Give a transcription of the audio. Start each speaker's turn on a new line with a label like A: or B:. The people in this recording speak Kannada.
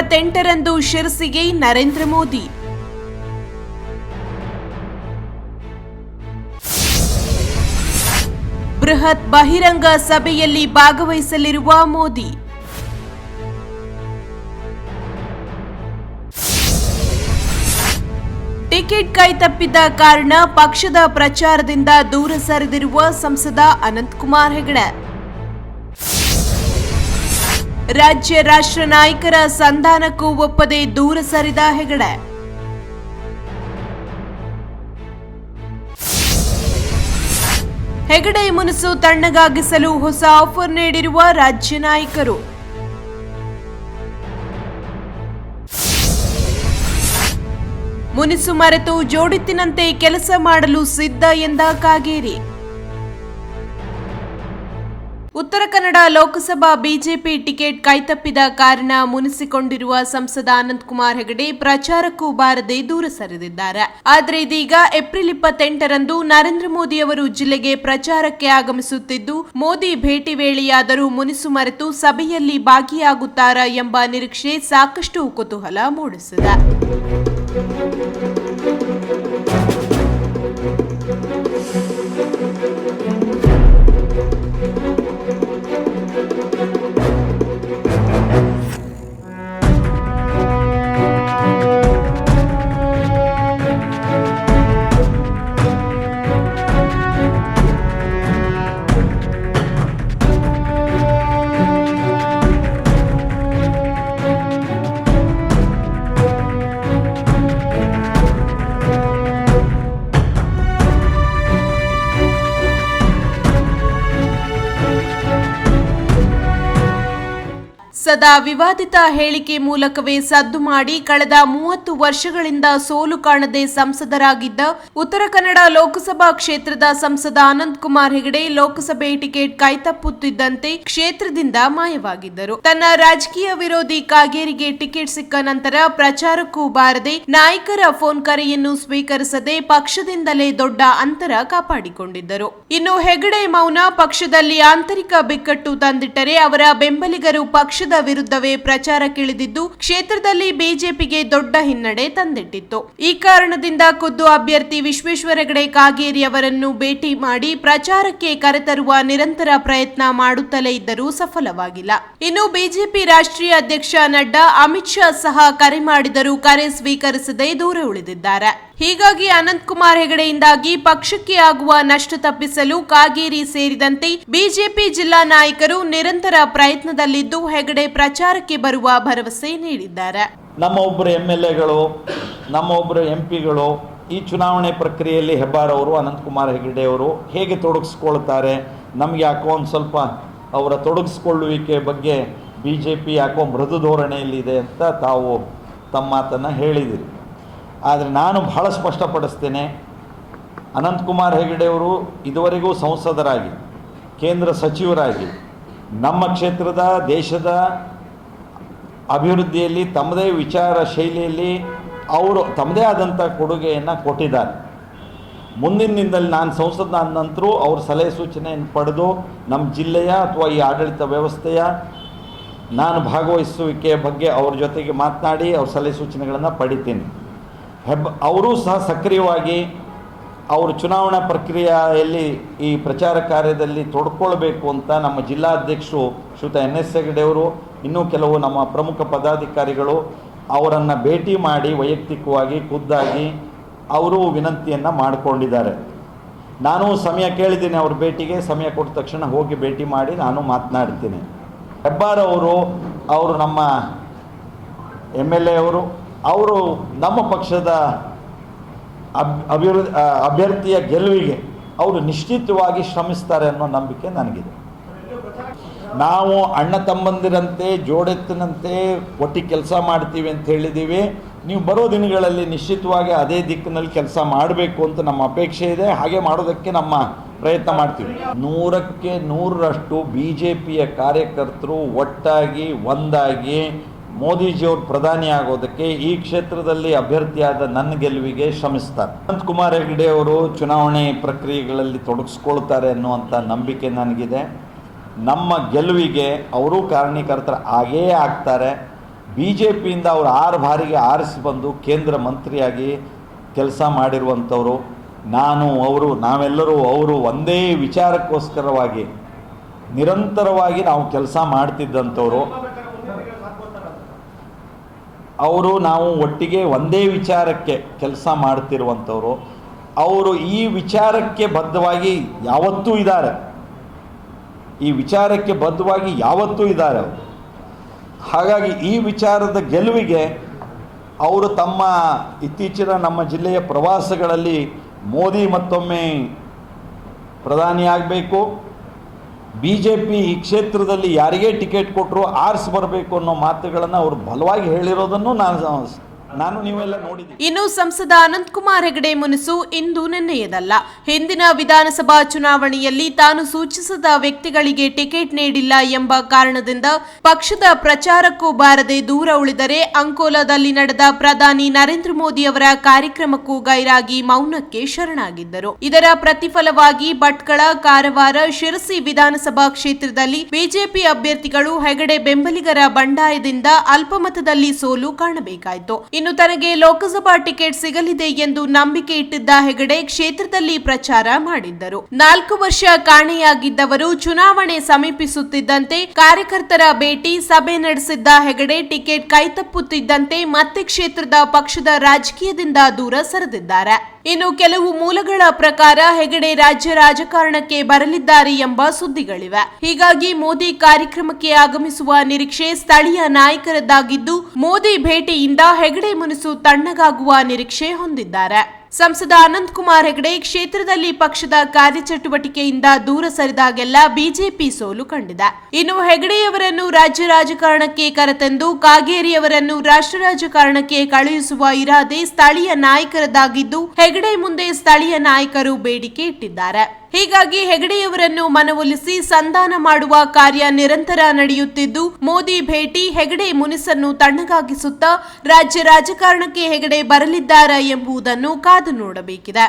A: ಇಪ್ಪತ್ತೆಂಟರಂದು ಶಿರಸಿಗೆ ನರೇಂದ್ರ ಮೋದಿ. ಬೃಹತ್ ಬಹಿರಂಗ ಸಭೆಯಲ್ಲಿ ಭಾಗವಹಿಸಲಿರುವ ಮೋದಿ. ಟಿಕೆಟ್ ಕೈತಪ್ಪಿದ ಕಾರಣ ಪಕ್ಷದ ಪ್ರಚಾರದಿಂದ ದೂರ ಸರಿದಿರುವ ಸಂಸದ ಅನಂತಕುಮಾರ್ ಹೆಗಡೆ. ರಾಜ್ಯ ರಾಷ್ಟ್ರ ನಾಯಕರ ಸಂಧಾನಕ್ಕೂ ಒಪ್ಪದೆ ದೂರ ಸರಿದ ಹೆಗಡೆ. ಹೆಗಡೆ ಮುನಸು ತಣ್ಣಗಾಗಿಸಲು ಹೊಸ ಆಫರ್ ನೀಡಿರುವ ರಾಜ್ಯ ನಾಯಕರು. ಮುನಿಸು ಮರೆತು ಜೋಡಿತ್ತಿನಂತೆ ಕೆಲಸ ಮಾಡಲು ಸಿದ್ಧ ಎಂದ ಕಾಗೇರಿ. ಉತ್ತರ ಕನ್ನಡ ಲೋಕಸಭಾ ಬಿಜೆಪಿ ಟಿಕೆಟ್ ಕೈತಪ್ಪಿದ ಕಾರಣ ಮುನಿಸಿಕೊಂಡಿರುವ ಸಂಸದ ಅನಂತಕುಮಾರ್ ಹೆಗಡೆ ಪ್ರಚಾರಕ್ಕೂ ಬಾರದೆ ದೂರ ಸರಿದಿದ್ದಾರೆ. ಆದರೆ ಇದೀಗ ಏಪ್ರಿಲ್ ಇಪ್ಪತ್ತೆಂಟರಂದು ನರೇಂದ್ರ ಮೋದಿ ಅವರು ಜಿಲ್ಲೆಗೆ ಪ್ರಚಾರಕ್ಕೆ ಆಗಮಿಸುತ್ತಿದ್ದು, ಮೋದಿ ಭೇಟಿ ವೇಳೆಯಾದರೂ ಮುನಿಸು ಮರೆತು ಸಭೆಯಲ್ಲಿ ಭಾಗಿಯಾಗುತ್ತಾರಾ ಎಂಬ ನಿರೀಕ್ಷೆ ಸಾಕಷ್ಟು ಕುತೂಹಲ ಮೂಡಿಸಿದೆ. ಸದಾ ವಿವಾದಿತ ಹೇಳಿಕೆ ಮೂಲಕವೇ ಸದ್ದು ಮಾಡಿ ಕಳೆದ ಮೂವತ್ತು ವರ್ಷಗಳಿಂದ ಸೋಲು ಕಾಣದೆ ಸಂಸದರಾಗಿದ್ದ ಉತ್ತರ ಕನ್ನಡ ಲೋಕಸಭಾ ಕ್ಷೇತ್ರದ ಸಂಸದ ಅನಂತ್ ಕುಮಾರ್ ಹೆಗಡೆ ಲೋಕಸಭೆ ಟಿಕೆಟ್ ಕೈತಪ್ಪುತ್ತಿದ್ದಂತೆ ಕ್ಷೇತ್ರದಿಂದ ಮಾಯವಾಗಿದ್ದರು. ತನ್ನ ರಾಜಕೀಯ ವಿರೋಧಿ ಕಾಗೇರಿಗೆ ಟಿಕೆಟ್ ಸಿಕ್ಕ ನಂತರ ಪ್ರಚಾರಕ್ಕೂ ಬಾರದೆ ನಾಯಕರ ಫೋನ್ ಕರೆಯನ್ನು ಸ್ವೀಕರಿಸದೆ ಪಕ್ಷದಿಂದಲೇ ದೊಡ್ಡ ಅಂತರ ಕಾಪಾಡಿಕೊಂಡಿದ್ದರು. ಇನ್ನು ಹೆಗಡೆ ಮೌನ ಪಕ್ಷದಲ್ಲಿ ಆಂತರಿಕ ಬಿಕ್ಕಟ್ಟು ತಂದಿಟ್ಟರೆ ಅವರ ಬೆಂಬಲಿಗರು ಪಕ್ಷದ ವಿರುದ್ಧವೇ ಪ್ರಚಾರಕ್ಕಿಳಿದಿದ್ದು ಕ್ಷೇತ್ರದಲ್ಲಿ ಬಿಜೆಪಿಗೆ ದೊಡ್ಡ ಹಿನ್ನಡೆ ತಂದಿಟ್ಟಿತ್ತು. ಈ ಕಾರಣದಿಂದ ಖುದ್ದು ಅಭ್ಯರ್ಥಿ ವಿಶ್ವೇಶ್ವರ ಹೆಗಡೆ ಕಾಗೇರಿ ಅವರನ್ನು ಭೇಟಿ ಮಾಡಿ ಪ್ರಚಾರಕ್ಕೆ ಕರೆತರುವ ನಿರಂತರ ಪ್ರಯತ್ನ ಮಾಡುತ್ತಲೇ ಇದ್ದರೂ ಸಫಲವಾಗಿಲ್ಲ. ಇನ್ನು ಬಿಜೆಪಿ ರಾಷ್ಟ್ರೀಯ ಅಧ್ಯಕ್ಷ ನಡ್ಡಾ, ಅಮಿತ್ ಶಾ ಸಹ ಕರೆ ಮಾಡಿದರೂ ಕರೆ ಸ್ವೀಕರಿಸದೆ ದೂರ ಉಳಿದಿದ್ದಾರೆ. ಹೀಗಾಗಿ ಅನಂತಕುಮಾರ್ ಹೆಗಡೆಯಿಂದಾಗಿ ಪಕ್ಷಕ್ಕೆ ಆಗುವ ನಷ್ಟ ತಪ್ಪಿಸಲು ಕಾಗೇರಿ ಸೇರಿದಂತೆ ಬಿಜೆಪಿ ಜಿಲ್ಲಾ ನಾಯಕರು ನಿರಂತರ ಪ್ರಯತ್ನದಲ್ಲಿದ್ದು, ಹೆಗಡೆ ಪ್ರಚಾರಕ್ಕೆ ಬರುವ ಭರವಸೆ ನೀಡಿದ್ದಾರೆ.
B: ನಮ್ಮ ಒಬ್ಬರು ಎಂ ಎಲ್ ಎಗಳು, ನಮ್ಮ ಒಬ್ಬರು ಎಂ ಪಿಗಳು, ಈ ಚುನಾವಣೆ ಪ್ರಕ್ರಿಯೆಯಲ್ಲಿ ಹೆಬ್ಬಾರವರು ಅನಂತಕುಮಾರ್ ಹೆಗಡೆ ಅವರು ಹೇಗೆ ತೊಡಗಿಸ್ಕೊಳ್ತಾರೆ, ನಮಗೆ ಯಾಕೋ ಒಂದು ಸ್ವಲ್ಪ ಅವರ ತೊಡಗಿಸ್ಕೊಳ್ಳುವಿಕೆ ಬಗ್ಗೆ ಬಿ ಜೆ ಪಿ ಯಾಕೋ ಮೃದು ಧೋರಣೆಯಲ್ಲಿದೆ ಅಂತ ತಾವು ತಮ್ಮ ಮಾತನ್ನು ಹೇಳಿದಿರಿ. ಆದರೆ ನಾನು ಬಹಳ ಸ್ಪಷ್ಟಪಡಿಸ್ತೇನೆ, ಅನಂತಕುಮಾರ್ ಹೆಗಡೆಯವರು ಇದುವರೆಗೂ ಸಂಸದರಾಗಿ, ಕೇಂದ್ರ ಸಚಿವರಾಗಿ ನಮ್ಮ ಕ್ಷೇತ್ರದ, ದೇಶದ ಅಭಿವೃದ್ಧಿಯಲ್ಲಿ ತಮ್ಮದೇ ವಿಚಾರ ಶೈಲಿಯಲ್ಲಿ ಅವರು ತಮ್ಮದೇ ಆದಂಥ ಕೊಡುಗೆಯನ್ನು ಕೊಟ್ಟಿದ್ದಾರೆ. ಮುಂದಿನ ನಾನು ಸಂಸದ ನಂತರ ಅವ್ರ ಸಲಹೆ ಸೂಚನೆಯನ್ನು ಪಡೆದು ನಮ್ಮ ಜಿಲ್ಲೆಯ ಅಥವಾ ಈ ಆಡಳಿತ ವ್ಯವಸ್ಥೆಯ ನಾನು ಭಾಗವಹಿಸುವಿಕೆಯ ಬಗ್ಗೆ ಅವ್ರ ಜೊತೆಗೆ ಮಾತನಾಡಿ ಅವ್ರ ಸಲಹೆ ಸೂಚನೆಗಳನ್ನು ಪಡಿತೀನಿ. ಹೆಬ್, ಅವರೂ ಸಹ ಸಕ್ರಿಯವಾಗಿ ಅವರು ಚುನಾವಣಾ ಪ್ರಕ್ರಿಯೆಯಲ್ಲಿ ಈ ಪ್ರಚಾರ ಕಾರ್ಯದಲ್ಲಿ ತೊಡ್ಕೊಳ್ಬೇಕು ಅಂತ ನಮ್ಮ ಜಿಲ್ಲಾಧ್ಯಕ್ಷರು ಶ್ರೀತ ಎನ್ ಎಸ್ ಹೆಗಡೆಯವರು ಇನ್ನೂ ಕೆಲವು ನಮ್ಮ ಪ್ರಮುಖ ಪದಾಧಿಕಾರಿಗಳು ಅವರನ್ನು ಭೇಟಿ ಮಾಡಿ ವೈಯಕ್ತಿಕವಾಗಿ ಖುದ್ದಾಗಿ ಅವರು ವಿನಂತಿಯನ್ನು ಮಾಡಿಕೊಂಡಿದ್ದಾರೆ. ನಾನು ಸಮಯ ಕೇಳಿದ್ದೀನಿ ಅವ್ರ ಭೇಟಿಗೆ, ಸಮಯ ಕೊಟ್ಟ ತಕ್ಷಣ ಹೋಗಿ ಭೇಟಿ ಮಾಡಿ ನಾನು ಮಾತನಾಡ್ತೀನಿ. ಹೆಬ್ಬಾರ್ ಅವರು ಅವರು ನಮ್ಮ ಎಂ ಎಲ್ ಎ ಅವರು ಅವರು ನಮ್ಮ ಪಕ್ಷದ ಅಭಿವೃದ್ಧಿ ಅಭ್ಯರ್ಥಿಯ ಗೆಲುವಿಗೆ ಅವರು ನಿಶ್ಚಿತವಾಗಿ ಶ್ರಮಿಸ್ತಾರೆ ಅನ್ನೋ ನಂಬಿಕೆ ನನಗಿದೆ. ನಾವು ಅಣ್ಣ ತಮ್ಮಂದಿರಂತೆ, ಜೋಡೆತ್ತಿನಂತೆ ಒಟ್ಟಿಗೆ ಕೆಲಸ ಮಾಡ್ತೀವಿ ಅಂತ ಹೇಳಿದ್ದೀವಿ. ನೀವು ಬರೋ ದಿನಗಳಲ್ಲಿ ನಿಶ್ಚಿತವಾಗಿ ಅದೇ ದಿಕ್ಕಿನಲ್ಲಿ ಕೆಲಸ ಮಾಡಬೇಕು ಅಂತ ನಮ್ಮ ಅಪೇಕ್ಷೆ ಇದೆ. ಹಾಗೆ ಮಾಡೋದಕ್ಕೆ ನಮ್ಮ ಪ್ರಯತ್ನ ಮಾಡ್ತೀವಿ. ನೂರಕ್ಕೆ ನೂರರಷ್ಟು ಬಿ ಜೆ ಪಿಯ ಕಾರ್ಯಕರ್ತರು ಒಟ್ಟಾಗಿ, ಒಂದಾಗಿ ಮೋದಿಜಿಯವರು ಪ್ರಧಾನಿ ಆಗೋದಕ್ಕೆ ಈ ಕ್ಷೇತ್ರದಲ್ಲಿ ಅಭ್ಯರ್ಥಿಯಾದ ನನ್ನ ಗೆಲುವಿಗೆ ಶ್ರಮಿಸ್ತಾರೆ. ಅನಂತ್ ಕುಮಾರ್ ಹೆಗಡೆ ಅವರು ಚುನಾವಣೆ ಪ್ರಕ್ರಿಯೆಗಳಲ್ಲಿ ತೊಡಗಿಸ್ಕೊಳ್ತಾರೆ ಅನ್ನುವಂಥ ನಂಬಿಕೆ ನನಗಿದೆ. ನಮ್ಮ ಗೆಲುವಿಗೆ ಅವರು ಕಾರಣೀಕರ್ತರ ಆಗೇ ಆಗ್ತಾರೆ. ಬಿ ಜೆ ಪಿಯಿಂದ ಅವರು ಆರು ಬಾರಿಗೆ ಆರಿಸಿ ಬಂದು ಕೇಂದ್ರ ಮಂತ್ರಿಯಾಗಿ ಕೆಲಸ ಮಾಡಿರುವಂಥವರು, ನಾನು, ಅವರು, ನಾವೆಲ್ಲರೂ ಅವರು ಒಂದೇ ವಿಚಾರಕ್ಕೋಸ್ಕರವಾಗಿ ನಿರಂತರವಾಗಿ ನಾವು ಕೆಲಸ ಮಾಡ್ತಿದ್ದಂಥವ್ರು. ಅವರು ನಾವು ಒಟ್ಟಿಗೆ ಒಂದೇ ವಿಚಾರಕ್ಕೆ ಕೆಲಸ ಮಾಡ್ತಿರುವಂಥವ್ರು, ಅವರು ಈ ವಿಚಾರಕ್ಕೆ ಬದ್ಧವಾಗಿ ಯಾವತ್ತೂ ಇದ್ದಾರೆ. ಈ ವಿಚಾರಕ್ಕೆ ಬದ್ಧವಾಗಿ ಯಾವತ್ತೂ ಇದ್ದಾರೆ ಅವರು. ಹಾಗಾಗಿ ಈ ವಿಚಾರದ ಗೆಲುವಿಗೆ ಅವರು ತಮ್ಮ ಇತ್ತೀಚಿನ ನಮ್ಮ ಜಿಲ್ಲೆಯ ಪ್ರವಾಸಗಳಲ್ಲಿ ಮೋದಿ ಮತ್ತೊಮ್ಮೆ ಪ್ರಧಾನಿ ಆಗಬೇಕು ಬಿ ಜೆ ಪಿ ಈ ಕ್ಷೇತ್ರದಲ್ಲಿ ಯಾರಿಗೇ ಟಿಕೆಟ್ ಕೊಟ್ಟರು ಆರಿಸಿ ಬರಬೇಕು ಅನ್ನೋ ಮಾತುಗಳನ್ನು ಅವರು ಬಲವಾಗಿ ಹೇಳಿರೋದನ್ನು ನಾನು ನಾನು ನೀವೆಲ್ಲ ನೋಡಿದ್ದೀವಿ
A: ಇನ್ನು ಸಂಸದ ಅನಂತಕುಮಾರ್ ಹೆಗಡೆ ಮುನಿಸು ಇಂದು ನಿನ್ನೆಯದಲ್ಲ. ಹಿಂದಿನ ವಿಧಾನಸಭಾ ಚುನಾವಣೆಯಲ್ಲಿ ತಾನು ಸೂಚಿಸಿದ ವ್ಯಕ್ತಿಗಳಿಗೆ ಟಿಕೆಟ್ ನೀಡಿಲ್ಲ ಎಂಬ ಕಾರಣದಿಂದ ಪಕ್ಷದ ಪ್ರಚಾರಕ್ಕೂ ಬಾರದೆ ದೂರ ಉಳಿದರೆ ಅಂಕೋಲಾದಲ್ಲಿ ನಡೆದ ಪ್ರಧಾನಿ ನರೇಂದ್ರ ಮೋದಿ ಅವರ ಕಾರ್ಯಕ್ರಮಕ್ಕೂ ಗೈರಾಗಿ ಮೌನಕ್ಕೆ ಶರಣಾಗಿದ್ದರು. ಇದರ ಪ್ರತಿಫಲವಾಗಿ ಭಟ್ಕಳ, ಕಾರವಾರ, ಶಿರಸಿ ವಿಧಾನಸಭಾ ಕ್ಷೇತ್ರದಲ್ಲಿ ಬಿಜೆಪಿ ಅಭ್ಯರ್ಥಿಗಳು ಹೆಗಡೆ ಬೆಂಬಲಿಗರ ಬಂಡಾಯದಿಂದ ಅಲ್ಪಮತದಲ್ಲಿ ಸೋಲು ಕಾಣಬೇಕಾಯಿತು. ಇನ್ನು ತನಗೆ ಲೋಕಸಭಾ ಟಿಕೆಟ್ ಸಿಗಲಿದೆ ಎಂದು ನಂಬಿಕೆ ಇಟ್ಟಿದ್ದ ಹೆಗಡೆ ಕ್ಷೇತ್ರದಲ್ಲಿ ಪ್ರಚಾರ ಮಾಡಿದ್ದರು. ನಾಲ್ಕು ವರ್ಷ ಕಾಣೆಯಾಗಿದ್ದವರು ಚುನಾವಣೆ ಸಮೀಪಿಸುತ್ತಿದ್ದಂತೆ ಕಾರ್ಯಕರ್ತರ ಭೇಟಿ ಸಭೆ ನಡೆಸಿದ್ದ ಹೆಗಡೆ ಟಿಕೆಟ್ ಕೈತಪ್ಪುತ್ತಿದ್ದಂತೆ ಮತ್ತೆ ಕ್ಷೇತ್ರದ ಪಕ್ಷದ ರಾಜಕೀಯದಿಂದ ದೂರ ಸರಿದಿದ್ದಾರೆ. ಇನ್ನು ಕೆಲವು ಮೂಲಗಳ ಪ್ರಕಾರ ಹೆಗಡೆ ರಾಜ್ಯ ರಾಜಕಾರಣಕ್ಕೆ ಬರಲಿದ್ದಾರೆ ಎಂಬ ಸುದ್ದಿಗಳಿವೆ. ಹೀಗಾಗಿ ಮೋದಿ ಕಾರ್ಯಕ್ರಮಕ್ಕೆ ಆಗಮಿಸುವ ನಿರೀಕ್ಷೆ ಸ್ಥಳೀಯ ನಾಯಕರದ್ದಾಗಿದ್ದು, ಮೋದಿ ಭೇಟಿಯಿಂದ ಹೆಗಡೆ ಮುನಿಸು ತಣ್ಣಗಾಗುವ ನಿರೀಕ್ಷೆ ಹೊಂದಿದ್ದಾರೆ. ಸಂಸದ ಅನಂತಕುಮಾರ್ ಹೆಗಡೆ ಕ್ಷೇತ್ರದಲ್ಲಿ ಪಕ್ಷದ ಕಾರ್ಯಚಟುವಟಿಕೆಯಿಂದ ದೂರ ಸರಿದಾಗೆಲ್ಲ ಬಿಜೆಪಿ ಸೋಲು ಕಂಡಿದೆ. ಇನ್ನು ಹೆಗಡೆಯವರನ್ನು ರಾಜ್ಯ ರಾಜಕಾರಣಕ್ಕೆ ಕರೆತಂದು ಕಾಗೇರಿಯವರನ್ನು ರಾಷ್ಟ್ರ ರಾಜಕಾರಣಕ್ಕೆ ಕಳುಹಿಸುವ ಇರಾದೆ ಸ್ಥಳೀಯ ನಾಯಕರದಾಗಿದ್ದು ಹೆಗಡೆ ಮುಂದೆ ಸ್ಥಳೀಯ ನಾಯಕರು ಬೇಡಿಕೆ ಇಟ್ಟಿದ್ದಾರೆ. ಹೀಗಾಗಿ ಹೆಗಡೆಯವರನ್ನು ಮನವೊಲಿಸಿ ಸಂಧಾನ ಮಾಡುವ ಕಾರ್ಯ ನಿರಂತರ ನಡೆಯುತ್ತಿದ್ದು, ಮೋದಿ ಭೇಟಿ ಹೆಗಡೆ ಮುನಿಸನ್ನು ತಣ್ಣಗಾಗಿಸುತ್ತಾ ರಾಜ್ಯ ರಾಜಕಾರಣಕ್ಕೆ ಹೆಗಡೆ ಬರಲಿದ್ದಾರೆ ಎಂಬುದನ್ನು ಕಾದು ನೋಡಬೇಕಿದೆ.